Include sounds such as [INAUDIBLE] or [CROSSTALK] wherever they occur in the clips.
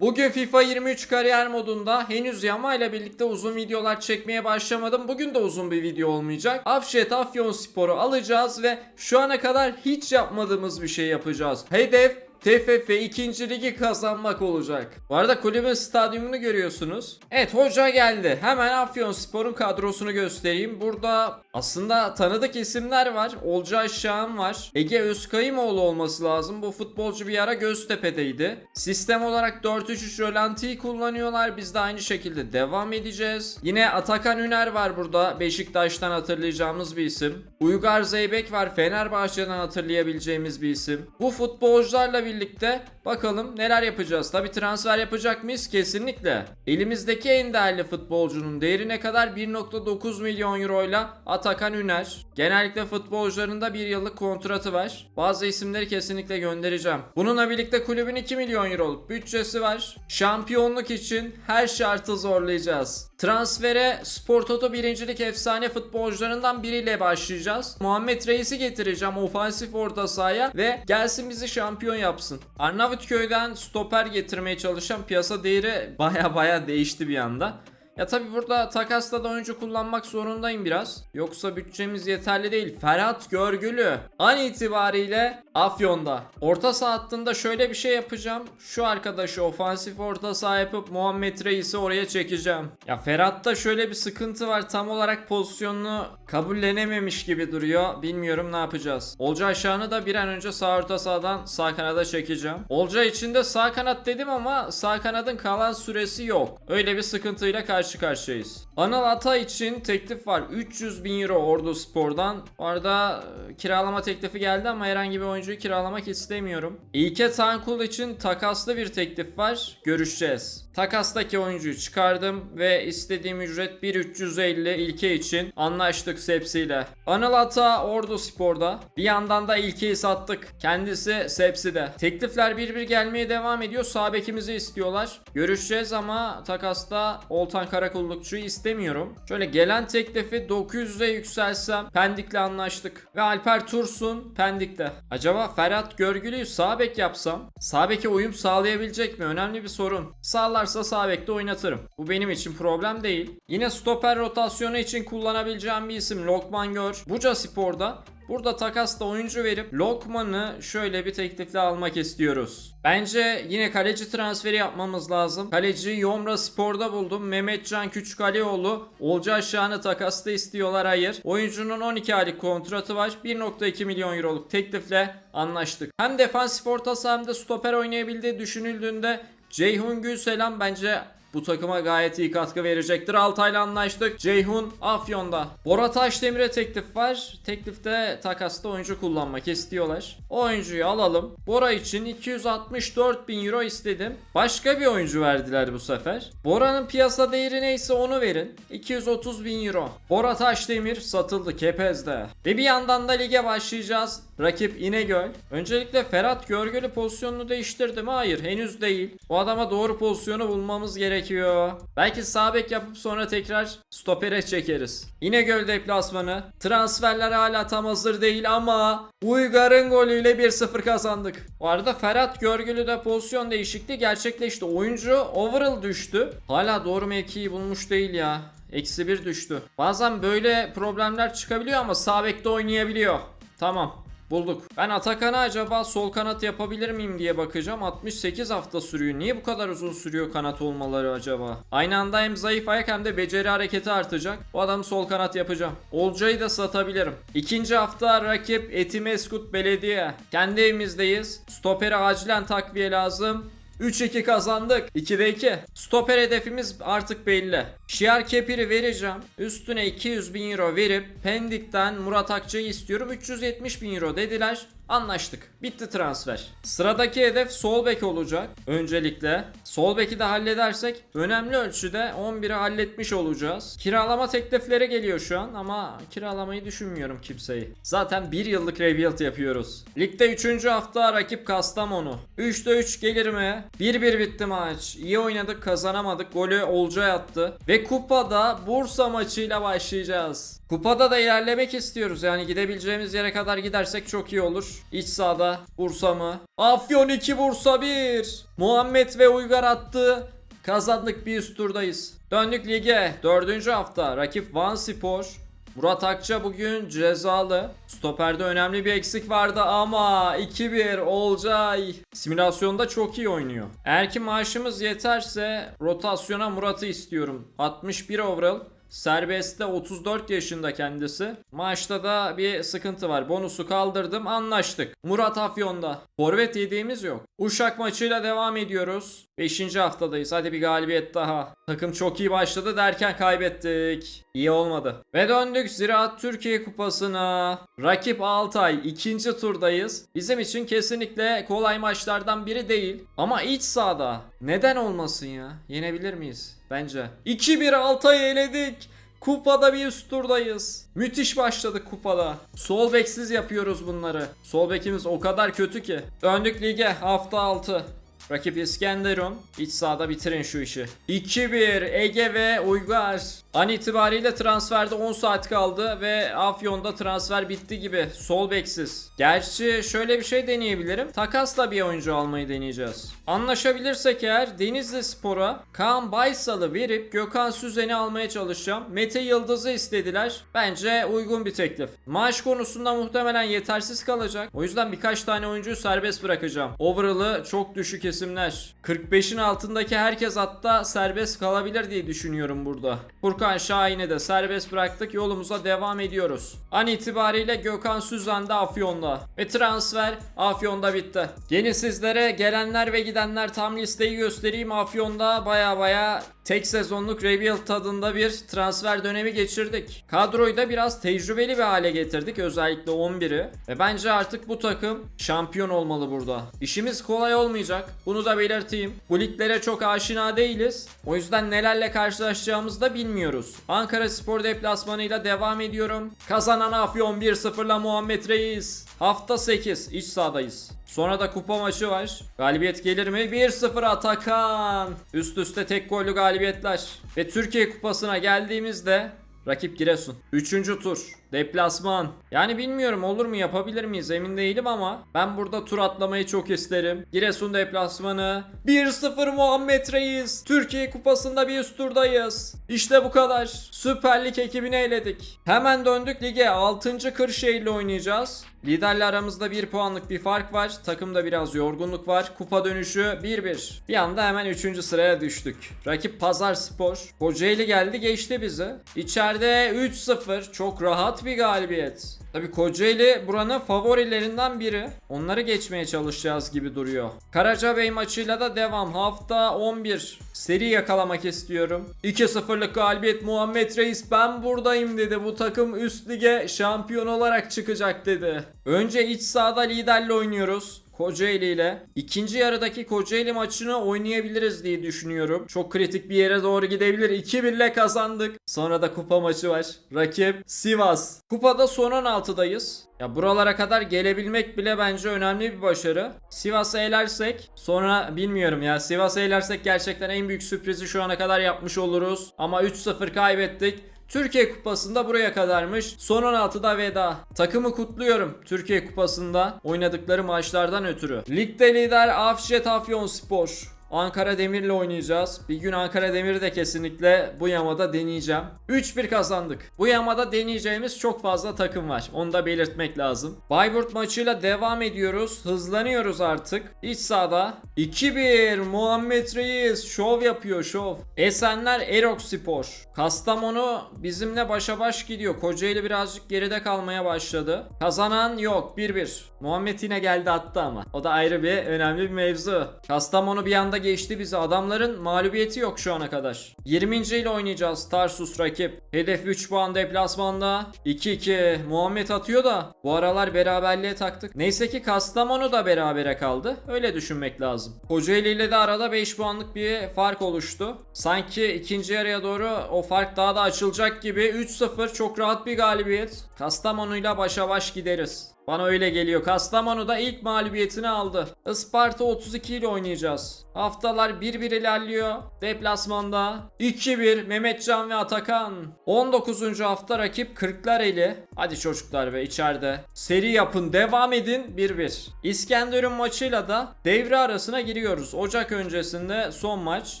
Bugün FIFA 23 kariyer modunda henüz Yama ile birlikte uzun videolar çekmeye başlamadım. Bugün de uzun bir video olmayacak. Afşet Afyon Spor'u alacağız ve şu ana kadar hiç yapmadığımız bir şey yapacağız. Hedef TFF 2. ligi kazanmak olacak. Bu arada kulübün stadyumunu görüyorsunuz. Evet hoca geldi. Hemen Afyonspor'un kadrosunu göstereyim. Burada aslında tanıdık isimler var. Olcay Şahan var. Ege Özkayımoğlu olması lazım. Bu futbolcu bir ara Göztepe'deydi. Sistem olarak 4-3-3 rölantiyi kullanıyorlar. Biz de aynı şekilde devam edeceğiz. Yine Atakan Üner var burada. Beşiktaş'tan hatırlayacağımız bir isim. Uygar Zeybek var. Fenerbahçe'den hatırlayabileceğimiz bir isim. Bu futbolcularla birlikte bakalım neler yapacağız. Tabi transfer yapacak mıyız? Kesinlikle. Elimizdeki en değerli futbolcunun değeri ne kadar? 1.9 milyon euroyla Atakan Üner. Genellikle futbolcuların da bir yıllık kontratı var. Bazı isimleri kesinlikle göndereceğim. Bununla birlikte kulübün 2 milyon euroluk bütçesi var. Şampiyonluk için her şartı zorlayacağız. Transfere Spor Toto birincilik efsane futbolcularından biriyle başlayacağız. Muhammed Reis'i getireceğim ofansif orta sahaya ve gelsin bizi şampiyon yapsın. Arnavutköy'den stoper getirmeye çalışan piyasa değeri baya baya değişti bir anda. Ya tabi burada takasla da oyuncu kullanmak zorundayım biraz. Yoksa bütçemiz yeterli değil. Ferhat Görgülü an itibariyle Afyon'da. Orta saha hattında şöyle bir şey yapacağım. Şu arkadaşı ofansif orta saha yapıp Muhammed Reis'i oraya çekeceğim. Ya Ferhat'ta şöyle bir sıkıntı var. Tam olarak pozisyonunu kabullenememiş gibi duruyor. Bilmiyorum ne yapacağız. Olcay Şahan'ı da bir an önce sağ orta sahadan sağ kanada çekeceğim. Olcay için de sağ kanat dedim ama sağ kanadın kalan süresi yok. Öyle bir sıkıntıyla karşı karşıyayız. Anıl Ata için teklif var. 300 bin euro Ordu Spor'dan. Bu arada e, kiralama teklifi geldi ama herhangi bir oyuncuyu kiralamak istemiyorum. İlke Tankul için takaslı bir teklif var. Görüşeceğiz. Takastaki oyuncuyu çıkardım ve istediğim ücret 1350 ilke için anlaştık Sepsi'yle. Anıl Ata Ordu Spor'da. Bir yandan da ilkeyi sattık. Kendisi Sepsi'de. Teklifler bir bir gelmeye devam ediyor. Sağ bekimizi istiyorlar. Görüşeceğiz ama takasta Oltan Karakullukçu'yu istemiyorum. Şöyle gelen teklifi 900'e yükselsem Pendik'le anlaştık. Ve Alper Tursun Pendik'te. Acaba Ferhat Görgülü'yü sağ bek yapsam? Sağ uyum sağlayabilecek mi? Önemli bir sorun. Sağlarsa sağ bekte oynatırım. Bu benim için problem değil. Yine stoper rotasyonu için kullanabileceğim bir isim Lokman Gör. Buca Spor'da Burada takasla oyuncu verip Lokman'ı şöyle bir teklifle almak istiyoruz. Bence yine kaleci transferi yapmamız lazım. Kaleci Yomra Spor'da buldum. Mehmetcan Küçükalioğlu. Olcay Şahan'ı takasta istiyorlar hayır. Oyuncunun 12 aylık kontratı var. 1.2 milyon euroluk teklifle anlaştık. Hem defansif orta saha hem de stoper oynayabildiği düşünüldüğünde Ceyhun Gülselam bence bu takıma gayet iyi katkı verecektir. Altay'la anlaştık. Ceyhun Afyon'da. Bora Taşdemir'e teklif var. Teklifte takasta oyuncu kullanmak istiyorlar. O oyuncuyu alalım. Bora için 264 bin euro istedim. Başka bir oyuncu verdiler bu sefer. Bora'nın piyasa değeri neyse onu verin. 230 bin euro. Bora Taşdemir satıldı Kepez'de. Ve bir yandan da lige başlayacağız. Rakip İnegöl. Öncelikle Ferhat Görgülü pozisyonunu değiştirdi mi? Hayır henüz değil. Bu adama doğru pozisyonu bulmamız gerekiyor. Belki sağ bek yapıp sonra tekrar stopere çekeriz. İnegöl deplasmanı. Transferler hala tam hazır değil ama Uygar'ın golüyle 1-0 kazandık. Bu arada Ferhat Görgülü de pozisyon değişikliği gerçekleşti. Oyuncu overall düştü. Hala doğru mevkiyi bulmuş değil ya. Eksi bir düştü. Bazen böyle problemler çıkabiliyor ama sağ bekte oynayabiliyor. Tamam. Bulduk. Ben Atakan'a acaba sol kanat yapabilir miyim diye bakacağım. 68 hafta sürüyor. Niye bu kadar uzun sürüyor kanat olmaları acaba? Aynı anda hem zayıf ayak hem de beceri hareketi artacak. Bu adamı sol kanat yapacağım. Olcay'ı da satabilirim. İkinci hafta rakip Etimeskut Belediye. Kendi evimizdeyiz. Stopere acilen takviye lazım. 3-2 kazandık. 2'de 2. Stoper hedefimiz artık belli. Şiar Kepir'i vereceğim. Üstüne 200 bin euro verip Pendik'ten Murat Akçay'ı istiyorum. 370 bin euro dediler. Anlaştık. Bitti transfer. Sıradaki hedef sol bek olacak. Öncelikle. Sol beki de halledersek önemli ölçüde 11'i halletmiş olacağız. Kiralama teklifleri geliyor şu an ama kiralamayı düşünmüyorum kimseyi. Zaten 1 yıllık rebuild yapıyoruz. Ligde 3. hafta rakip Kastamonu. 3'te 3 gelir mi? 1-1 bitti maç. İyi oynadık kazanamadık. Golü Olcay attı. Ve kupada Bursa maçıyla başlayacağız. Kupada da ilerlemek istiyoruz. Yani gidebileceğimiz yere kadar gidersek çok iyi olur. İç sahada Bursa mı? Afyon 2 Bursa 1. Muhammed ve Uygar attı. Kazandık bir üst turdayız. Döndük lige. Dördüncü hafta. Rakip Van Spor. Murat Akça bugün cezalı. Stoperde önemli bir eksik vardı ama 2-1 Olcay. Simülasyonda çok iyi oynuyor. Eğer ki maaşımız yeterse rotasyona Murat'ı istiyorum. 61 overall. Serbestte 34 yaşında kendisi. Maçta da bir sıkıntı var. Bonusu kaldırdım anlaştık. Murat Afyon'da. Forvet yediğimiz yok. Uşak maçıyla devam ediyoruz. 5. haftadayız. Hadi bir galibiyet daha. Takım çok iyi başladı derken kaybettik. İyi olmadı. Ve döndük Ziraat Türkiye Kupası'na. Rakip Altay. ikinci turdayız. Bizim için kesinlikle kolay maçlardan biri değil. Ama iç sahada. Neden olmasın ya? Yenebilir miyiz? Bence. 2-1 Altay'ı eledik. Kupada bir üst turdayız. Müthiş başladık kupada. Sol beksiz yapıyoruz bunları. Sol bekimiz o kadar kötü ki. Döndük lige hafta 6. Rakip İskenderun. İç sahada bitirin şu işi. 2-1 Ege ve Uygar. An itibariyle transferde 10 saat kaldı ve Afyon'da transfer bitti gibi. Sol beksiz. Gerçi şöyle bir şey deneyebilirim. Takasla bir oyuncu almayı deneyeceğiz. Anlaşabilirsek eğer Denizli Spor'a Kaan Baysal'ı verip Gökhan Süzen'i almaya çalışacağım. Mete Yıldız'ı istediler. Bence uygun bir teklif. Maaş konusunda muhtemelen yetersiz kalacak. O yüzden birkaç tane oyuncuyu serbest bırakacağım. Overall'ı çok düşük isimler. 45'in altındaki herkes hatta serbest kalabilir diye düşünüyorum burada. Furkan Şahin'i de serbest bıraktık. Yolumuza devam ediyoruz. An itibariyle Gökhan Süzen de Afyon'da. Ve transfer Afyon'da bitti. Yeni sizlere gelenler ve gidenler tam listeyi göstereyim. Afyon'da baya baya tek sezonluk rebuild tadında bir transfer dönemi geçirdik. Kadroyu da biraz tecrübeli bir hale getirdik. Özellikle 11'i. Ve bence artık bu takım şampiyon olmalı burada. İşimiz kolay olmayacak. Bunu da belirteyim. Bu liglere çok aşina değiliz. O yüzden nelerle karşılaşacağımızı da bilmiyoruz. Ankara Spor deplasmanıyla devam ediyorum. Kazanan Afyon 1-0'la Muhammed Reis. Hafta 8 iç sahadayız. Sonra da kupa maçı var. Galibiyet gelir mi? 1-0 Atakan. Üst üste tek gollü galibiyetler. Ve Türkiye Kupası'na geldiğimizde rakip Giresun. Üçüncü tur. Deplasman. Yani bilmiyorum olur mu yapabilir miyiz emin değilim ama ben burada tur atlamayı çok isterim. Giresun deplasmanı. 1-0 Muhammed Reis. Türkiye Kupası'nda bir üst turdayız. İşte bu kadar. Süper Lig ekibini eledik. Hemen döndük lige. 6. Kırşehir'le oynayacağız. Liderle aramızda 1 puanlık bir fark var. Takımda biraz yorgunluk var. Kupa dönüşü 1-1. Bir anda hemen 3. sıraya düştük. Rakip Pazar Spor. Kocaeli geldi geçti bizi. İçeride 3-0. Çok rahat bir galibiyet. Tabi Kocaeli buranın favorilerinden biri. Onları geçmeye çalışacağız gibi duruyor. Karacabey maçıyla da devam. Hafta 11. Seri yakalamak istiyorum. 2-0'lık galibiyet Muhammed Reis ben buradayım dedi. Bu takım üst lige şampiyon olarak çıkacak dedi. Önce iç sahada liderle oynuyoruz. Kocaeli ile. İkinci yarıdaki Kocaeli maçını oynayabiliriz diye düşünüyorum. Çok kritik bir yere doğru gidebilir. 2-1 ile kazandık. Sonra da kupa maçı var. Rakip Sivas. Kupada son 16'dayız. Ya buralara kadar gelebilmek bile bence önemli bir başarı. Sivas'ı elersek sonra bilmiyorum ya Sivas'ı elersek gerçekten en büyük sürprizi şu ana kadar yapmış oluruz. Ama 3-0 kaybettik. Türkiye Kupası'nda buraya kadarmış. Son 16'da veda. Takımı kutluyorum Türkiye Kupası'nda oynadıkları maçlardan ötürü. Ligde lider Afşet Afyonspor. Ankara Demir'le oynayacağız. Bir gün Ankara Demir'i de kesinlikle bu yamada deneyeceğim. 3-1 kazandık. Bu yamada deneyeceğimiz çok fazla takım var. Onu da belirtmek lazım. Bayburt maçıyla devam ediyoruz. Hızlanıyoruz artık. İç sahada 2-1 Muhammed Reis şov yapıyor şov. Esenler Erok Spor. Kastamonu bizimle başa baş gidiyor. Kocaeli birazcık geride kalmaya başladı. Kazanan yok 1-1. Muhammed yine geldi attı ama. O da ayrı bir önemli bir mevzu. Kastamonu bir anda geçti bizi. Adamların mağlubiyeti yok şu ana kadar. 20. ile oynayacağız. Tarsus rakip. Hedef 3 puan deplasmanda. 2-2. Muhammed atıyor da bu aralar beraberliğe taktık. Neyse ki Kastamonu da berabere kaldı. Öyle düşünmek lazım. Kocaeli ile de arada 5 puanlık bir fark oluştu. Sanki ikinci yarıya doğru o fark daha da açılacak gibi 3-0 çok rahat bir galibiyet. Kastamonu ile başa baş gideriz. Bana öyle geliyor. Kastamonu da ilk mağlubiyetini aldı. Isparta 32 ile oynayacağız. Haftalar 1-1 ilerliyor. Deplasmanda 2-1 Mehmetcan ve Atakan. 19. hafta rakip Kırklareli. Hadi çocuklar be içeride. Seri yapın devam edin 1-1. İskenderun maçıyla da devre arasına giriyoruz. Ocak öncesinde son maç.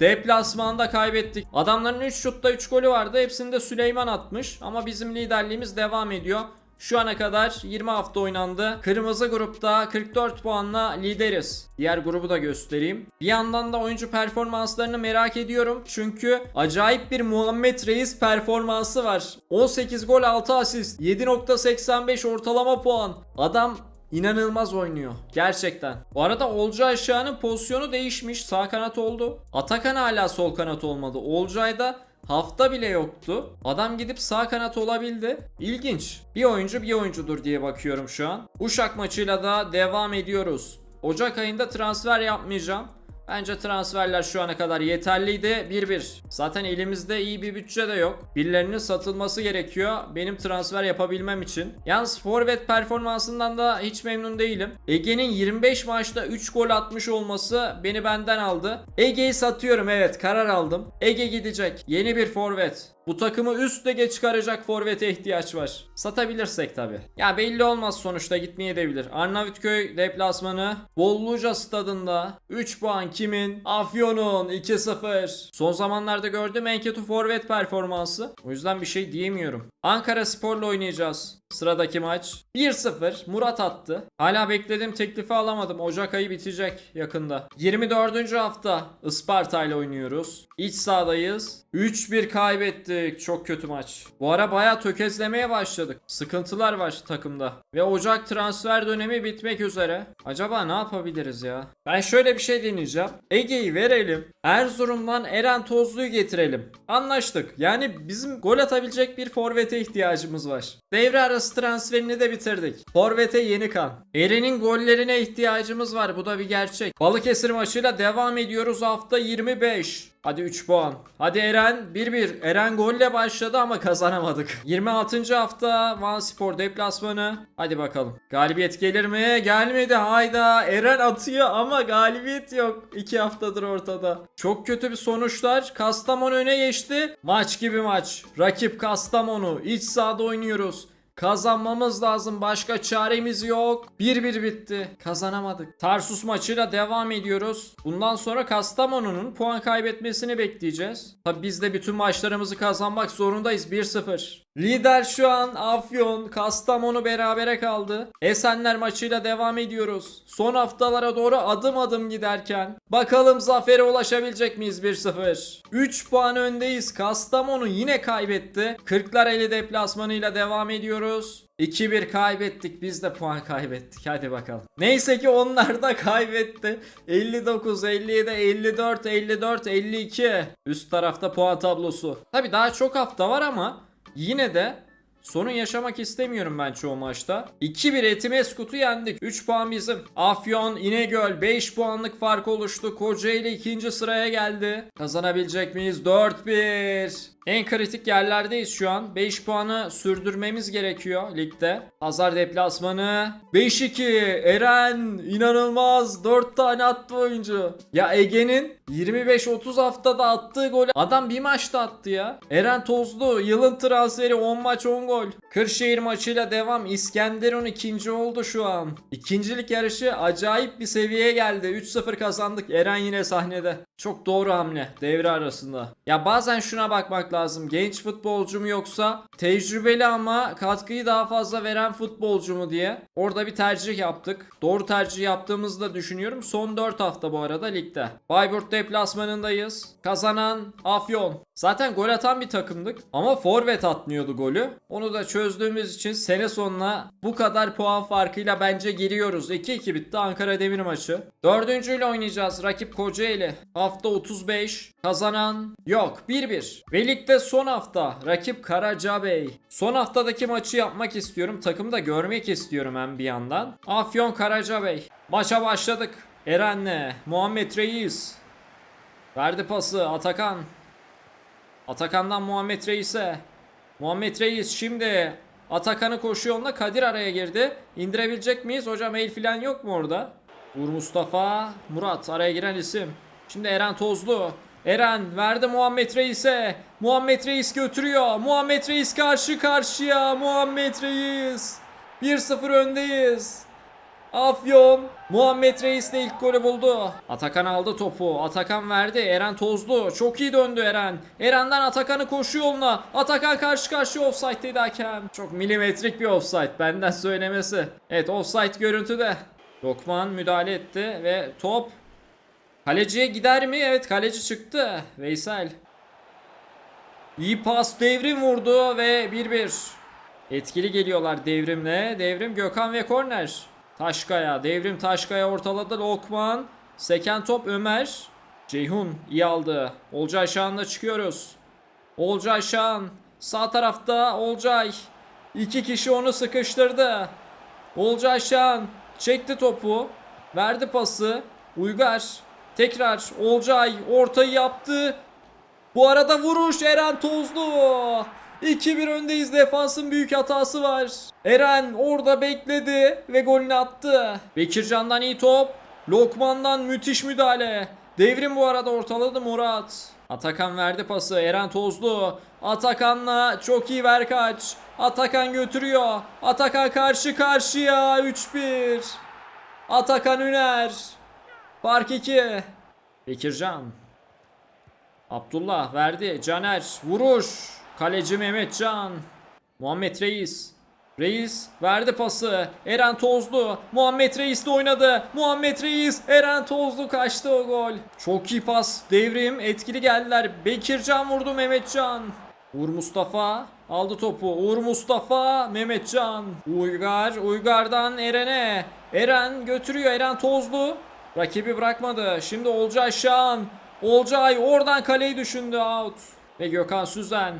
Deplasmanda kaybettik. Adamların 3 şutta 3 golü vardı. Hepsinde Süleyman atmış. Ama bizim liderliğimiz devam ediyor. Şu ana kadar 20 hafta oynandı. Kırmızı grupta 44 puanla lideriz. Diğer grubu da göstereyim. Bir yandan da oyuncu performanslarını merak ediyorum. Çünkü acayip bir Muhammed Reis performansı var. 18 gol 6 asist. 7.85 ortalama puan. Adam İnanılmaz oynuyor. Gerçekten. Bu arada Olcay Aşağı'nın pozisyonu değişmiş. Sağ kanat oldu. Atakan hala sol kanat olmadı. Olcay'da hafta bile yoktu. Adam gidip sağ kanat olabildi. İlginç. Bir oyuncu bir oyuncudur diye bakıyorum şu an. Uşak maçıyla da devam ediyoruz. Ocak ayında transfer yapmayacağım. Bence transferler şu ana kadar yeterliydi. 1-1. Zaten elimizde iyi bir bütçe de yok. Birilerinin satılması gerekiyor benim transfer yapabilmem için. Yalnız forvet performansından da hiç memnun değilim. Ege'nin 25 maçta 3 gol atmış olması beni benden aldı. Ege'yi satıyorum evet karar aldım. Ege gidecek. Yeni bir forvet. Bu takımı üst lige çıkaracak forvete ihtiyaç var. Satabilirsek tabi. Ya belli olmaz sonuçta gitmeye de bilir. Arnavutköy deplasmanı Bolluca stadında 3 puan kimin? Afyon'un 2-0. Son zamanlarda gördüğüm en kötü forvet performansı. O yüzden bir şey diyemiyorum. Ankara Spor'la oynayacağız. Sıradaki maç 1-0 Murat attı. Hala beklediğim teklifi alamadım. Ocak ayı bitecek yakında. 24. hafta Isparta ile oynuyoruz. İç sahadayız. 3-1 kaybettik. Çok kötü maç. Bu ara baya tökezlemeye başladık. Sıkıntılar var takımda. Ve Ocak transfer dönemi bitmek üzere. Acaba ne yapabiliriz ya? Ben şöyle bir şey deneyeceğim. Ege'yi verelim. Erzurum'dan Eren Tozlu'yu getirelim. Anlaştık. Yani bizim gol atabilecek bir forvete ihtiyacımız var. Devre arası transferini de bitirdik. Forvete yeni kan. Eren'in gollerine ihtiyacımız var. Bu da bir gerçek. Balıkesir maçıyla devam ediyoruz hafta 25. Hadi 3 puan. Hadi Eren 1-1. Eren golle başladı ama kazanamadık. 26. hafta Van Spor deplasmanı. Hadi bakalım. Galibiyet gelir mi? Gelmedi. Hayda. Eren atıyor ama galibiyet yok. 2 haftadır ortada. Çok kötü bir sonuçlar. Kastamonu öne geçti. Maç gibi maç. Rakip Kastamonu. İç sahada oynuyoruz. Kazanmamız lazım. Başka çaremiz yok. 1-1 bitti. Kazanamadık. Tarsus maçıyla devam ediyoruz. Bundan sonra Kastamonu'nun puan kaybetmesini bekleyeceğiz. Tabi biz de bütün maçlarımızı kazanmak zorundayız. 1-0. Lider şu an Afyon, Kastamonu berabere kaldı. Esenler maçıyla devam ediyoruz. Son haftalara doğru adım adım giderken bakalım zafere ulaşabilecek miyiz 1-0. 3 puan öndeyiz. Kastamonu yine kaybetti. Kırklareli deplasmanıyla devam ediyoruz. 2-1 kaybettik. Biz de puan kaybettik. Hadi bakalım. Neyse ki onlar da kaybetti. 59, 57, 54, 54, 52. Üst tarafta puan tablosu. Tabi daha çok hafta var ama Yine de sorun yaşamak istemiyorum ben çoğu maçta. 2-1 Etimeskut'u yendik. 3 puan bizim. Afyon, İnegöl 5 puanlık fark oluştu. Kocaeli ikinci sıraya geldi. Kazanabilecek miyiz? 4-1. En kritik yerlerdeyiz şu an. 5 puanı sürdürmemiz gerekiyor ligde. Pazar deplasmanı. 5-2. Eren inanılmaz. 4 tane attı oyuncu. Ya Ege'nin 25-30 haftada attığı gol adam bir maçta attı ya. Eren Tozlu yılın transferi 10 maç 10 gol. Kırşehir maçıyla devam. İskenderun ikinci oldu şu an. İkincilik yarışı acayip bir seviyeye geldi. 3-0 kazandık. Eren yine sahnede. Çok doğru hamle devre arasında. Ya bazen şuna bakmak lazım. Genç futbolcu mu yoksa tecrübeli ama katkıyı daha fazla veren futbolcu mu diye. Orada bir tercih yaptık. Doğru tercih yaptığımızı da düşünüyorum. Son 4 hafta bu arada ligde. Bayburt deplasmanındayız. Kazanan Afyon. Zaten gol atan bir takımdık ama forvet atmıyordu golü. Onu da çözdüğümüz için sene sonuna bu kadar puan farkıyla bence giriyoruz. 2-2 bitti Ankara Demir maçı. Dördüncüyle oynayacağız. Rakip Kocaeli. Hafta 35. Kazanan yok. 1-1. Ve ligde son hafta. Rakip Karacabey. Son haftadaki maçı yapmak istiyorum. Takımı da görmek istiyorum hem bir yandan. Afyon Karacabey. Maça başladık. Eren'le. Muhammed Reis. Verdi pası Atakan. Atakan'dan Muhammed Reis'e. Muhammed Reis şimdi Atakan'ı koşu yoluna Kadir araya girdi. İndirebilecek miyiz? Hocam el falan yok mu orada? Uğur Mustafa, Murat araya giren isim. Şimdi Eren Tozlu. Eren verdi Muhammed Reis'e. Muhammed Reis götürüyor. Muhammed Reis karşı karşıya. Muhammed Reis. 1-0 öndeyiz. Afyon. Muhammed Reis de ilk golü buldu. Atakan aldı topu. Atakan verdi. Eren Tozlu. Çok iyi döndü Eren. Eren'den Atakan'ı koşu yoluna. Atakan karşı karşıya offside'deydi hakem. Çok milimetrik bir offside. Benden söylemesi. Evet offside görüntüde. Lokman müdahale etti ve top kaleciye gider mi? Evet kaleci çıktı. Veysel. İyi pas devrim vurdu ve 1-1. Etkili geliyorlar devrimle. Devrim Gökhan ve korner. Taşkaya. Devrim Taşkaya ortaladı. Lokman. Seken top Ömer. Ceyhun iyi aldı. Olcay Şahan'la çıkıyoruz. Olcay Şahan. Sağ tarafta Olcay. İki kişi onu sıkıştırdı. Olcay Şahan çekti topu. Verdi pası. Uygar. Tekrar Olcay ortayı yaptı. Bu arada vuruş Eren Tozlu. 2-1 öndeyiz defansın büyük hatası var. Eren orada bekledi ve golünü attı. Bekircan'dan iyi top. Lokman'dan müthiş müdahale. Devrim bu arada ortaladı Murat. Atakan verdi pası. Eren Tozlu. Atakan'la çok iyi ver kaç. Atakan götürüyor. Atakan karşı karşıya 3-1. Atakan Üner. Fark 2. Bekircan. Abdullah verdi. Caner vuruş. Kaleci Mehmetcan. Muhammed Reis. Reis verdi pası. Eren Tozlu. Muhammed Reis de oynadı. Muhammed Reis. Eren Tozlu kaçtı o gol. Çok iyi pas. Devrim etkili geldiler. Bekircan vurdu Mehmetcan. Uğur Mustafa aldı topu. Uğur Mustafa, Mehmetcan. Uygar, Uygar'dan Eren'e. Eren götürüyor. Eren Tozlu. Rakibi bırakmadı. Şimdi Olcay Şahan. Olcay oradan kaleyi düşündü out. Ve Gökhan Süzen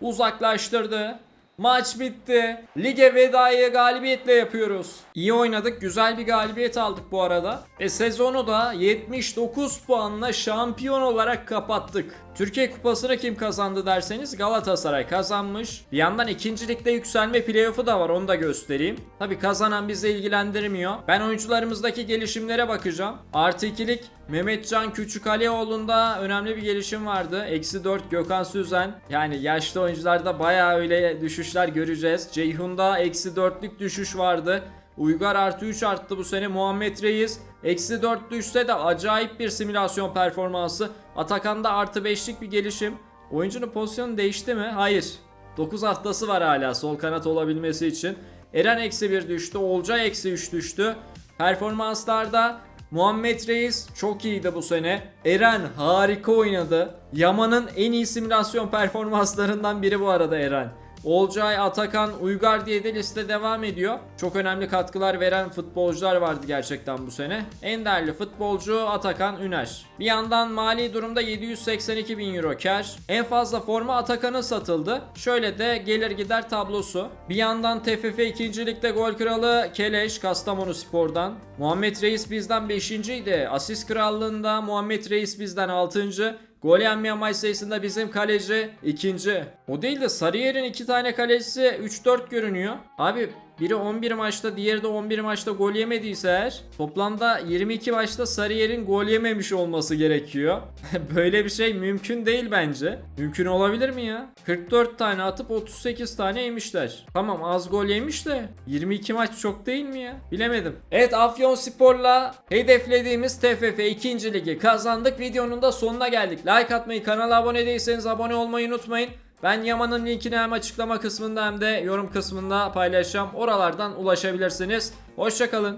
uzaklaştırdı. Maç bitti. Lige vedayı galibiyetle yapıyoruz. İyi oynadık. Güzel bir galibiyet aldık bu arada. Ve sezonu da 79 puanla şampiyon olarak kapattık. Türkiye Kupası'nı kim kazandı derseniz Galatasaray kazanmış. Bir yandan ikinci ligde yükselme playoff'u da var onu da göstereyim. Tabi kazanan bizi ilgilendirmiyor. Ben oyuncularımızdaki gelişimlere bakacağım. Artı ikilik Mehmetcan Küçükaleoğlu'nda önemli bir gelişim vardı. Eksi 4 Gökhan Süzen. Yani yaşlı oyuncularda bayağı öyle düşüşler göreceğiz. Ceyhun'da eksi 4'lük düşüş vardı. Uygar artı 3 arttı bu sene. Muhammed Reis eksi 4 düşse de acayip bir simülasyon performansı. Atakan'da artı 5'lik bir gelişim. Oyuncunun pozisyonu değişti mi? Hayır. 9 haftası var hala sol kanat olabilmesi için. Eren eksi 1 düştü. Olcay eksi 3 düştü. Performanslarda Muhammed Reis çok iyiydi bu sene. Eren harika oynadı. Yaman'ın en iyi simülasyon performanslarından biri bu arada Eren. Olcay, Atakan, Uygar diye de liste devam ediyor. Çok önemli katkılar veren futbolcular vardı gerçekten bu sene. En değerli futbolcu Atakan Üner. Bir yandan mali durumda 782 bin euro kar. En fazla forma Atakan'ın satıldı. Şöyle de gelir gider tablosu. Bir yandan TFF 2. Lig'de gol kralı Keleş Kastamonu Spor'dan. Muhammed Reis bizden 5. idi. Asist krallığında Muhammed Reis bizden 6. Gol yenmeyen maç sayısında bizim kaleci ikinci. O değil de Sarıyer'in iki tane kalecisi 3-4 görünüyor. Abi biri 11 maçta diğeri de 11 maçta gol yemediyse eğer toplamda 22 maçta Sarıyer'in gol yememiş olması gerekiyor. [LAUGHS] Böyle bir şey mümkün değil bence. Mümkün olabilir mi ya? 44 tane atıp 38 tane yemişler. Tamam az gol yemiş de 22 maç çok değil mi ya? Bilemedim. Evet Afyon Spor'la hedeflediğimiz TFF 2. ligi kazandık. Videonun da sonuna geldik. Like atmayı, kanala abone değilseniz abone olmayı unutmayın. Ben Yaman'ın linkini hem açıklama kısmında hem de yorum kısmında paylaşacağım. Oralardan ulaşabilirsiniz. Hoşçakalın.